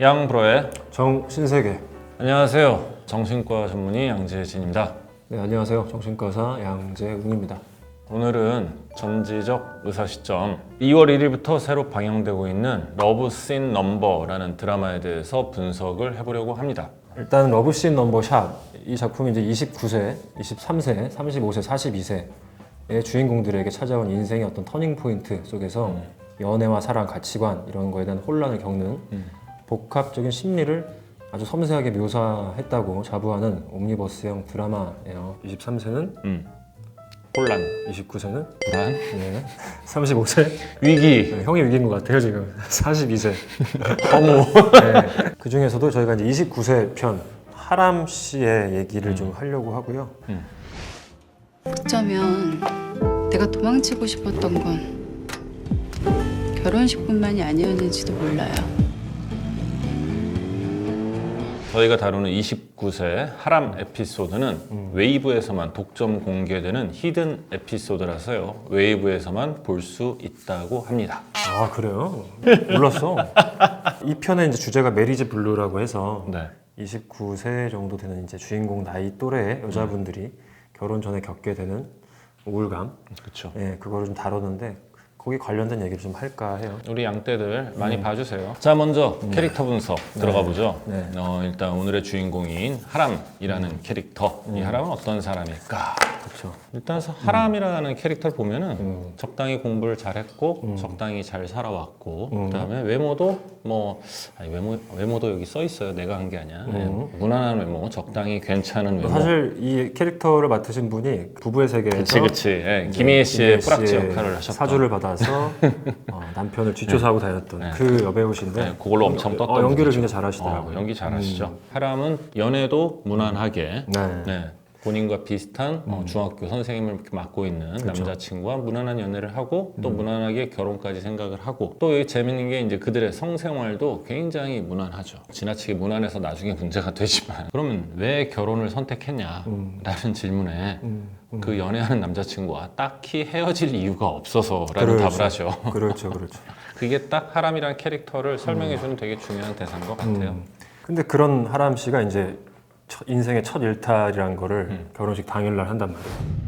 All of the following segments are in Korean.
양브로의 정신세계. 안녕하세요. 정신과 전문의 양재진입니다. 네, 안녕하세요. 정신과사 양재웅입니다. 오늘은 전지적 의사 시점 2월 1일부터 새로 방영되고 있는 러브 씬 넘버라는 드라마에 대해서 분석을 해보려고 합니다. 일단 러브씬 넘버 샷. 이 작품이 이제 29세, 23세, 35세, 42세의 주인공들에게 찾아온 인생의 어떤 터닝 포인트 속에서 연애와 사랑, 가치관 이런 거에 대한 혼란을 겪는 음. 복합적인 심리를 아주 섬세하게 묘사했다고 자부하는 옴니버스형 드라마예요. 23세는 음. 혼란, 29세는 불안, 네. 35세 위기, 네, 형이 위기인 것 같아요 지금 42세 허무. 네. 그 중에서도 저희가 이제 29세 편 하람 씨의 얘기를 좀 하려고 하고요 어쩌면 내가 도망치고 싶었던 건 결혼식뿐만이 아니었는지도 몰라요. 저희가 다루는 29세 하람 에피소드는 웨이브에서만 독점 공개되는 히든 에피소드라서요. 웨이브에서만 볼 수 있다고 합니다. 아 그래요? 몰랐어 이 편의 이제 주제가 메리지 블루라고 해서 네. 29세 정도 되는 이제 주인공 나이 또래의 여자분들이 결혼 전에 겪게 되는 우울감 그렇죠. 예, 그거를 좀 다뤘는데 거기 관련된 얘기를 좀 할까 해요 우리 양떼들 많이 봐주세요. 자, 먼저 캐릭터 분석 들어가 보죠. 네. 어, 일단 오늘의 주인공인 하람이라는 캐릭터. 이 하람은 어떤 사람일까? 그렇죠 일단 하람이라는 캐릭터를 보면은 음. 적당히 공부를 잘했고 적당히 잘 살아왔고 음. 그다음에 외모도 뭐 아니 외모 외모도 여기 써 있어요. 내가 한 게 아니야. 네, 음. 무난한 외모, 적당히 괜찮은 외모. 사실 이 캐릭터를 맡으신 분이 부부의 세계에서 그치 그치. 예, 김희애 씨의 뿌락지 역할을 하셨던. 사주를 받아서 어, 남편을 뒷조사하고 다녔던 네. 그 여배우신데 네, 그걸로 엄청 떴던 어, 연기를 분이죠. 굉장히 잘하시더라고요. 어, 연기 잘하시죠. 하람은 연애도 무난하게 네. 네. 본인과 비슷한 어, 중학교 선생님을 맡고 있는 음. 그렇죠. 남자친구와 무난한 연애를 하고 또 음. 무난하게 결혼까지 생각을 하고 또 여기 재밌는 게 이제 그들의 성생활도 굉장히 무난하죠. 지나치게 무난해서 나중에 문제가 되지만 그러면 왜 결혼을 선택했냐? 음. 라는 질문에 음, 음. 그 연애하는 남자친구와 딱히 헤어질 이유가 없어서라는 그렇죠. 답을 하죠. 그렇죠, 그렇죠. 그게 딱 하람이라는 캐릭터를 설명해주는 되게 중요한 대사인 것 같아요. 음. 근데 그런 하람 씨가 이제 첫- 인생의 첫 일탈이란 거를 음. 결혼식 당일날 한단 말이에요.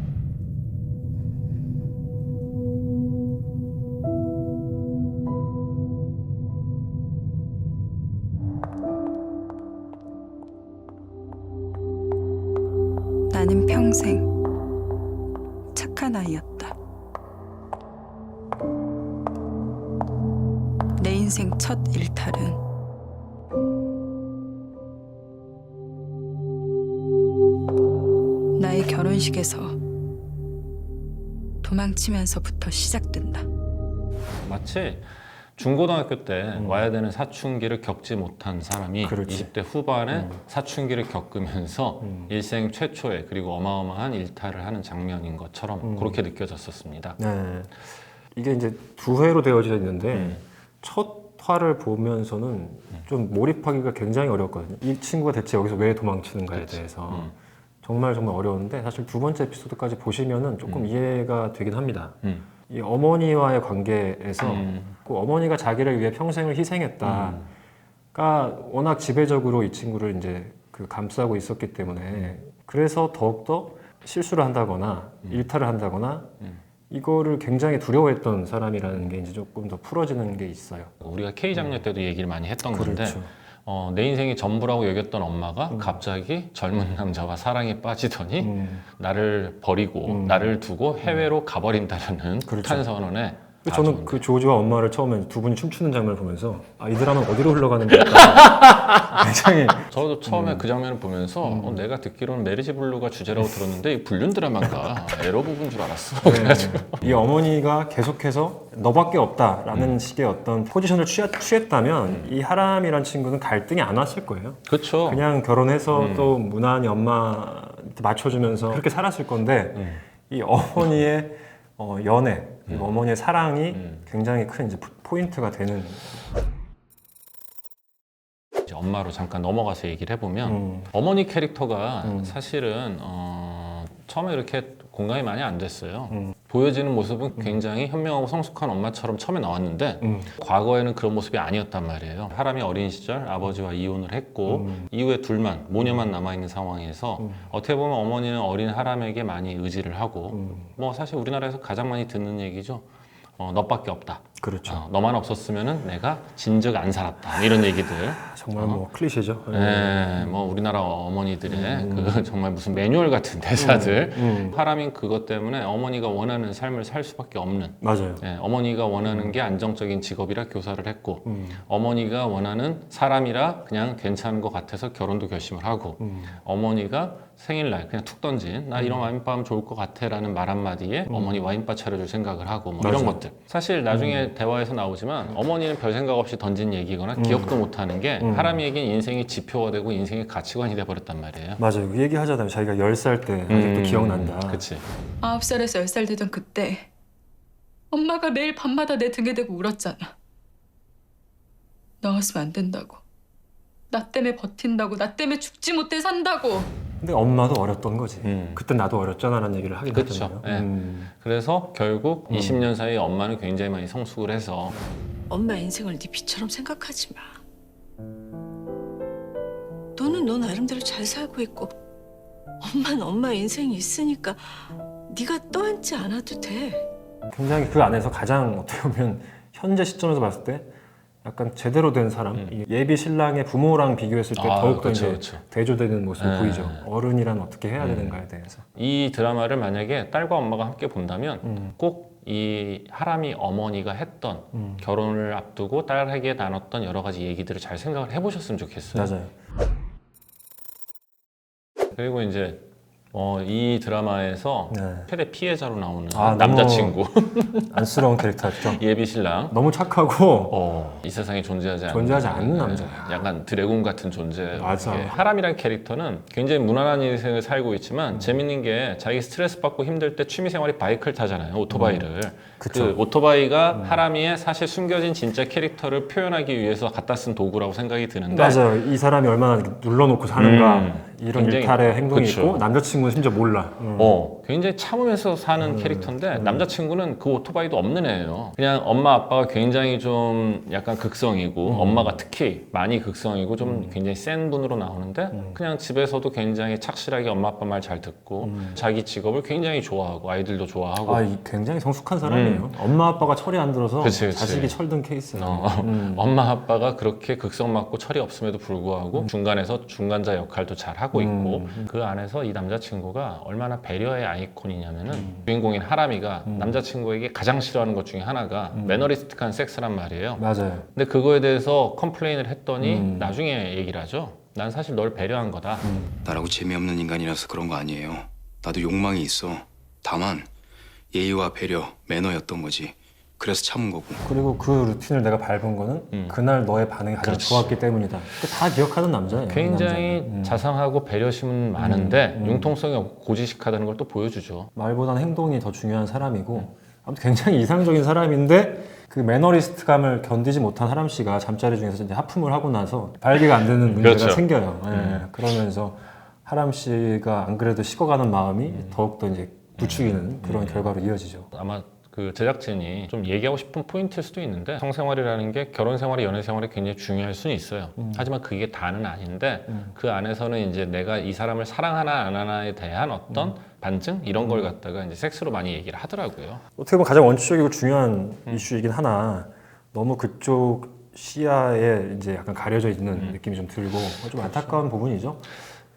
나는 평생 착한 아이였다. 내 인생 첫 일탈은 결혼식에서 도망치면서부터 시작된다. 마치 중고등학교 때 와야 되는 사춘기를 겪지 못한 사람이 음. 그렇지. 20대 후반에 음. 사춘기를 겪으면서 음. 일생 최초의 그리고 어마어마한 일탈을 하는 장면인 것처럼 음. 그렇게 느껴졌었습니다. 네. 이게 이제 두 회로 되어져 있는데 음. 첫 화를 보면서는 좀 몰입하기가 굉장히 어렵거든요. 이 친구가 대체 여기서 왜 도망치는가에 그치. 대해서 음. 정말 정말 어려운데 사실 두 번째 에피소드까지 보시면은 조금 이해가 되긴 합니다. 음. 이 어머니와의 관계에서 음. 그 어머니가 자기를 위해 평생을 희생했다가 음. 워낙 지배적으로 이 친구를 이제 그 감싸고 있었기 때문에 그래서 더욱더 실수를 한다거나 일탈을 한다거나 음. 이거를 굉장히 두려워했던 사람이라는 게 이제 조금 더 풀어지는 게 있어요. 우리가 K 장녀 때도 얘기를 많이 했던 건데 그렇죠. 어, 내 인생이 전부라고 여겼던 엄마가 갑자기 젊은 남자와 사랑에 빠지더니 음. 나를 버리고 음. 나를 두고 해외로 가버린다는 그렇죠. 폭탄 선언에 근데 아주 저는 그 조지와 엄마를 처음에 두 분이 춤추는 장면을 보면서 아, 이 드라마는 어디로 흘러가는 걸까 굉장히 저도 처음에 음. 그 장면을 보면서 어, 내가 듣기로는 메리지 블루가 주제라고 들었는데 이 불륜 드라마인가 에러 부분 줄 알았어. 네. 이 어머니가 계속해서 너밖에 없다라는 음. 식의 어떤 포지션을 취하, 취했다면 이 하람이란 친구는 갈등이 안 왔을 거예요. 그렇죠. 그냥 결혼해서 음. 또 무난히 엄마한테 맞춰주면서 그렇게 살았을 건데 음. 이 어머니의 어, 연애 그리고 음. 어머니의 사랑이 음. 굉장히 큰 이제 포인트가 되는 이제 엄마로 잠깐 넘어가서 얘기를 해보면 음. 어머니 캐릭터가 음. 사실은 어, 처음에 이렇게 공감이 많이 안 됐어요. 음. 보여지는 모습은 굉장히 현명하고 성숙한 엄마처럼 처음에 나왔는데 음. 과거에는 그런 모습이 아니었단 말이에요. 사람이 어린 시절 아버지와 이혼을 했고 음. 이후에 둘만 모녀만 남아 있는 상황에서 음. 어떻게 보면 어머니는 어린 하람에게 많이 의지를 하고 음. 뭐 사실 우리나라에서 가장 많이 듣는 얘기죠. 어, 너밖에 없다. 그렇죠. 어, 너만 없었으면은 내가 진즉 안 살았다. 이런 얘기들. 정말 뭐 클리셰죠. 네, 뭐 우리나라 어머니들의 그 정말 무슨 매뉴얼 같은 대사들. 음. 하람인 그것 때문에 어머니가 원하는 삶을 살 수밖에 없는. 맞아요. 예, 어머니가 원하는 게 안정적인 직업이라 교사를 했고 음. 어머니가 원하는 사람이라 그냥 괜찮은 것 같아서 결혼도 결심을 하고 음. 어머니가 생일날 그냥 툭 던진 나 이런 와인바 하면 좋을 것 같아라는 말 한마디에 어머니 와인바 차려줄 생각을 하고 뭐 이런 음. 맞아요. 음. 것들 사실 나중에 대화에서 나오지만 어머니는 별 생각 없이 던진 얘기거나 기억도 못하는 게 음. 하람이에겐 인생의 지표가 되고 인생의 가치관이 돼버렸단 말이에요 맞아요. 그 얘기 하잖아요. 자기가 10살 때 아직도 음, 기억난다. 그치 아홉 살에서 열 살 되던 그때 엄마가 매일 밤마다 내 등에 대고 울었잖아. 나왔으면 안 된다고. 나 때문에 버틴다고. 나 때문에 죽지 못해 산다고. 근데 엄마도 어렸던 거지. 음. 그때 나도 어렸잖아라는 얘기를 하긴 그쵸. 하잖아요. 예. 음. 그래서 결국 음. 20년 사이에 엄마는 굉장히 많이 성숙을 해서 엄마 인생을 네 비처럼 생각하지 마. 너는 너 나름대로 잘 살고 있고 엄마는 엄마 인생이 있으니까 네가 떠안지 않아도 돼. 굉장히 그 안에서 가장 어떻게 보면 현재 시점에서 봤을 때 약간 제대로 된 사람, 음. 이 예비 신랑의 부모랑 비교했을 때 아, 더욱더 그쵸, 이제 그쵸. 대조되는 모습이 네. 보이죠. 어른이란 어떻게 해야 음. 되는가에 대해서. 이 드라마를 만약에 딸과 엄마가 함께 본다면 음. 꼭이 하람이 어머니가 했던 음. 결혼을 앞두고 딸에게 나눴던 여러 가지 얘기들을 잘 생각을 해보셨으면 좋겠어요. 맞아요. 그리고 이제 어, 이 드라마에서 네. 최대 피해자로 나오는 아, 남자친구 안쓰러운 캐릭터죠. 예비 신랑. 너무 착하고 어, 이 세상에 존재하지 않는 존재하지 않는 네, 남자야. 약간 드래곤 같은 존재. 맞아. 하람이라는 캐릭터는 굉장히 무난한 인생을 살고 있지만 음. 재밌는 게 자기 스트레스 받고 힘들 때 취미 생활이 바이크를 타잖아요. 오토바이를. 음. 그쵸. 음. 그 오토바이가 하람이의 사실 숨겨진 진짜 캐릭터를 표현하기 위해서 갖다 쓴 도구라고 생각이 드는데 맞아요. 이 사람이 얼마나 눌러놓고 사는가 음, 이런 굉장히- 일탈의 행동이 그쵸. 있고 남자친구는 심지어 몰라. 음. 어, 굉장히 참으면서 사는 캐릭터인데 남자친구는 그 오토바이도 없는 애예요. 그냥 엄마 아빠가 굉장히 좀 약간 극성이고 엄마가 특히 많이 극성이고 좀 굉장히 센 분으로 나오는데 그냥 집에서도 굉장히 착실하게 엄마 아빠 말 잘 듣고 자기 직업을 굉장히 좋아하고 아이들도 좋아하고 아, 이 굉장히 성숙한 사람이에요. 엄마 아빠가 철이 안 들어서 음. 그치, 그치. 자식이 철든 케이스예요. 어, 음. 엄마 아빠가 그렇게 극성 맞고 철이 없음에도 불구하고 중간에서 중간자 역할도 잘 하고 있고 그 안에서 이 남자친구가 얼마나 배려의 아이 콘이냐면은 주인공인 하람이가 남자친구에게 가장 싫어하는 것 중에 하나가 매너리스틱한 섹스란 말이에요. 맞아요. 근데 그거에 대해서 컴플레인을 했더니 음. 나중에 얘기를 하죠. 난 사실 널 배려한 거다. 나라고 재미없는 인간이라서 그런 거 아니에요. 나도 욕망이 있어. 다만 예의와 배려, 매너였던 거지. 그래서 참은 거고. 그리고 그 루틴을 내가 밟은 거는 음. 그날 너의 반응이 가장 그렇지. 좋았기 때문이다. 그다 기억하는 남자예요. 굉장히 남자는. 음. 자상하고 배려심은 많은데 음. 융통성이 없고 고지식하다는 걸 또 보여주죠. 말보다는 행동이 더 중요한 사람이고 아무튼 굉장히 이상적인 사람인데 그 매너리스트감을 견디지 못한 하람 씨가 잠자리 중에서 이제 하품을 하고 나서 발기가 안 되는 문제가 그렇죠. 생겨요. 예, 그러면서 하람 씨가 안 그래도 식어가는 마음이 더욱더 이제 부추기는 그런 결과로 이어지죠. 아마 그 제작진이 좀 얘기하고 싶은 포인트일 수도 있는데 성생활이라는 게 결혼 생활이 연애 생활이 굉장히 중요할 수는 있어요. 하지만 그게 다는 아닌데 음. 그 안에서는 이제 내가 이 사람을 사랑하나 안 하나에 대한 어떤 반증 이런 걸 갖다가 이제 섹스로 많이 얘기를 하더라고요. 어떻게 보면 가장 원초적이고 중요한 음. 이슈이긴 하나 너무 그쪽 시야에 이제 약간 가려져 있는 음. 느낌이 좀 들고 좀 안타까운 부분이죠.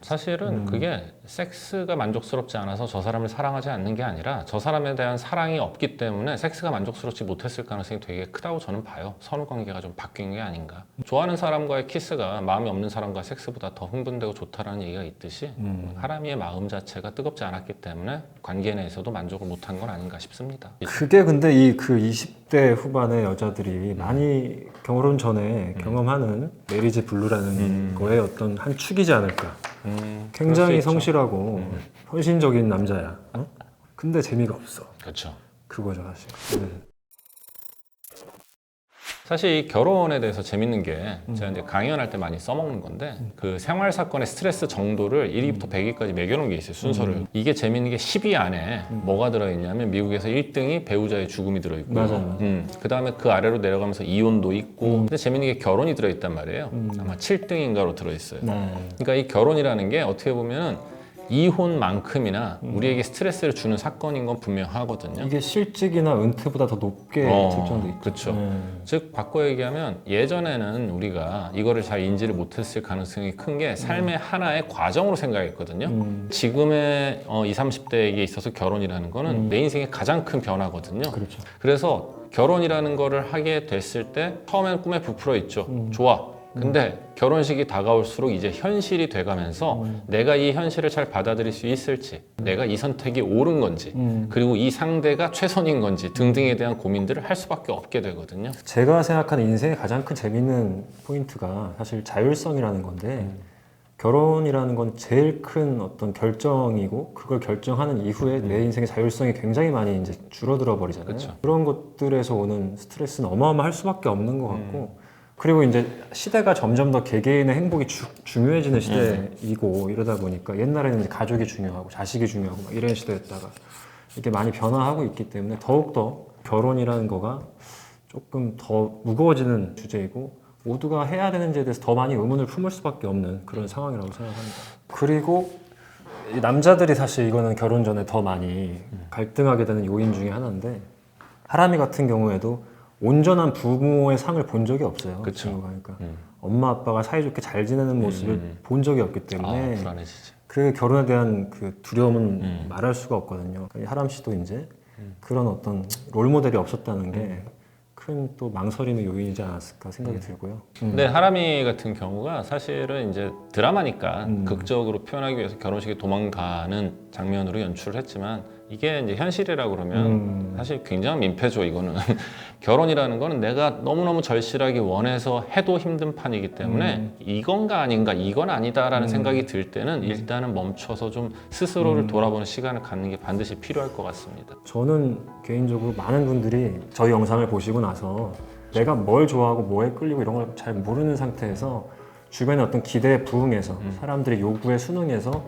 사실은 음. 그게 섹스가 만족스럽지 않아서 저 사람을 사랑하지 않는 게 아니라 저 사람에 대한 사랑이 없기 때문에 섹스가 만족스럽지 못했을 가능성이 되게 크다고 저는 봐요. 선후 관계가 좀 바뀐 게 아닌가. 좋아하는 사람과의 키스가 마음이 없는 사람과 섹스보다 더 흥분되고 좋다라는 얘기가 있듯이 음. 하람이의 마음 자체가 뜨겁지 않았기 때문에 관계 내에서도 만족을 못한 건 아닌가 싶습니다. 그게 근데 이 그 20대 후반의 여자들이 많이 결혼 전에 경험하는 메리지 블루라는 음. 거의 어떤 한 축이지 않을까. 음, 굉장히. 성실하고 헌신적인 남자야. 어? 근데 재미가 없어. 그렇죠. 그거죠 사실. 음. 사실 이 결혼에 대해서 재밌는 게 제가 이제 강연할 때 많이 써먹는 건데 그 생활 사건의 스트레스 정도를 1위부터 100위까지 매겨놓은 게 있어요 순서를. 이게 재밌는 게 10위 안에 뭐가 들어있냐면 미국에서 1등이 배우자의 죽음이 들어있고. 맞아요. 음, 그 다음에 그 아래로 내려가면서 이혼도 있고. 근데 재밌는 게 결혼이 들어있단 말이에요. 아마 7등인가로 들어있어요. 네. 그러니까 이 결혼이라는 게 어떻게 보면은 이혼만큼이나 우리에게 스트레스를 주는 사건인 건 분명하거든요. 이게 실직이나 은퇴보다 더 높게 어, 책정돼 있죠. 그렇죠. 네. 즉 바꿔 얘기하면 예전에는 우리가 이거를 잘 인지를 못했을 가능성이 큰 게 삶의 하나의 과정으로 생각했거든요. 음. 지금의 어, 20, 30대에게 있어서 결혼이라는 거는 내 인생의 가장 큰 변화거든요. 그렇죠. 그래서 결혼이라는 거를 하게 됐을 때 처음에는 꿈에 부풀어 있죠. 좋아. 근데 결혼식이 다가올수록 이제 현실이 돼가면서 내가 이 현실을 잘 받아들일 수 있을지, 내가 이 선택이 옳은 건지, 음. 그리고 이 상대가 최선인 건지 등등에 대한 고민들을 할 수밖에 없게 되거든요. 제가 생각하는 인생의 가장 큰 재밌는 포인트가 사실 자율성이라는 건데 결혼이라는 건 제일 큰 어떤 결정이고 그걸 결정하는 이후에 내 인생의 자율성이 굉장히 많이 이제 줄어들어 버리잖아요. 그쵸. 그런 것들에서 오는 스트레스는 어마어마할 수밖에 없는 것 같고 그리고 이제 시대가 점점 더 개개인의 행복이 주- 중요해지는 시대이고 이러다 보니까 옛날에는 이제 가족이 중요하고 자식이 중요하고 막 이런 시대였다가 이게 많이 변화하고 있기 때문에 더욱더 결혼이라는 거가 조금 더 무거워지는 주제이고 모두가 해야 되는지에 대해서 더 많이 의문을 품을 수밖에 없는 그런 상황이라고 생각합니다. 그리고 이 남자들이 사실 이거는 결혼 전에 더 많이 갈등하게 되는 요인 중에 하나인데 하람이 같은 경우에도 온전한 부모의 상을 본 적이 없어요. 그 그쵸. 친구가. 그러니까 음. 엄마 아빠가 사이좋게 잘 지내는 모습을 음. 본 적이 없기 아, 때문에 불안해지지. 그 결혼에 대한 그 두려움은 음. 말할 수가 없거든요. 이 하람 씨도 이제 그런 어떤 롤 모델이 없었다는 게 큰 또 망설임의 요인이지 않았을까 생각이 음. 들고요. 근데 하람이 같은 경우가 사실은 이제 드라마니까 음. 극적으로 표현하기 위해서 결혼식에 도망가는 장면으로 연출을 했지만 이게 이제 현실이라고 그러면 음. 사실 굉장히 민폐죠 이거는 결혼이라는 거는 내가 너무너무 절실하게 원해서 해도 힘든 판이기 때문에 음. 이건가 아닌가 이건 아니다라는 생각이 들 때는 일단은 멈춰서 좀 스스로를 음. 돌아보는 시간을 갖는 게 반드시 필요할 것 같습니다 저는 개인적으로 많은 분들이 저희 영상을 보시고 나서 내가 뭘 좋아하고 뭐에 끌리고 이런 걸 잘 모르는 상태에서 주변의 어떤 기대에 부응해서 음. 사람들의 요구에 순응해서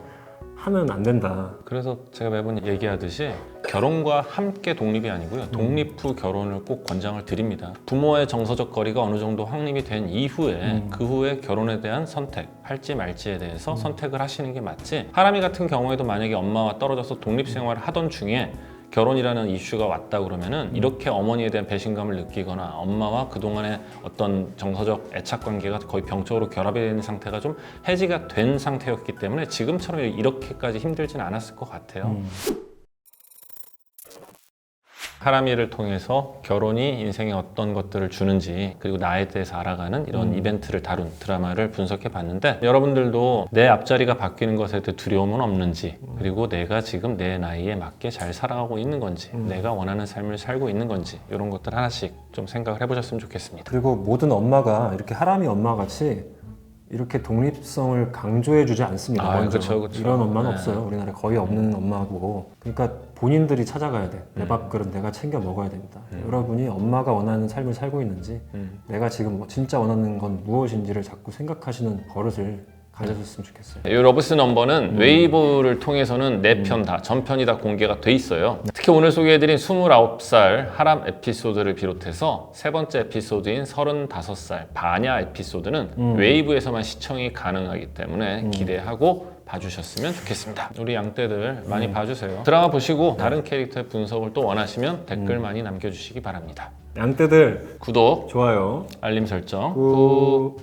하면 안 된다. 그래서 제가 매번 얘기하듯이 결혼과 함께 독립이 아니고요. 독립 후 결혼을 꼭 권장을 드립니다. 부모의 정서적 거리가 어느 정도 확립이 된 이후에 그 후에 결혼에 대한 선택, 할지 말지에 대해서 선택을 하시는 게 맞지. 하람이 같은 경우에도 만약에 엄마와 떨어져서 독립 생활을 하던 중에 결혼이라는 이슈가 왔다 그러면은 이렇게 어머니에 대한 배신감을 느끼거나 엄마와 그동안의 어떤 정서적 애착 관계가 거의 병적으로 결합이 되는 상태가 좀 해지가 된 상태였기 때문에 지금처럼 이렇게까지 힘들진 않았을 것 같아요. 음. 하람이를 통해서 결혼이 인생에 어떤 것들을 주는지 그리고 나에 대해서 알아가는 이런 이벤트를 다룬 드라마를 분석해 봤는데 여러분들도 내 앞자리가 바뀌는 것에 대해 두려움은 없는지 그리고 내가 지금 내 나이에 맞게 잘 살아가고 있는 건지 내가 원하는 삶을 살고 있는 건지 이런 것들 하나씩 좀 생각을 해보셨으면 좋겠습니다. 그리고 모든 엄마가 이렇게 하람이 엄마 같이 이렇게 독립성을 강조해 주지 않습니다. 아, 먼저. 그쵸, 그쵸. 이런 엄마는 네. 없어요. 우리나라에 거의 없는 엄마고. 그러니까 본인들이 찾아가야 돼. 음. 내 밥그릇 내가 챙겨 먹어야 됩니다. 여러분이 엄마가 원하는 삶을 살고 있는지, 음. 내가 지금 뭐 진짜 원하는 건 무엇인지를 자꾸 생각하시는 버릇을 가져줬으면 좋겠어요. 이 러브스 넘버는 웨이브를 통해서는 네 편 다 전편이 다 공개가 돼 있어요. 특히 오늘 소개해드린 29살 하람 에피소드를 비롯해서 세 번째 에피소드인 35살 바냐 에피소드는 웨이브에서만 시청이 가능하기 때문에 기대하고 봐주셨으면 좋겠습니다. 우리 양떼들 많이 봐주세요. 드라마 보시고 다른 캐릭터의 분석을 또 원하시면 댓글 많이 남겨주시기 바랍니다. 양떼들 구독, 좋아요. 알림 설정, 꾹.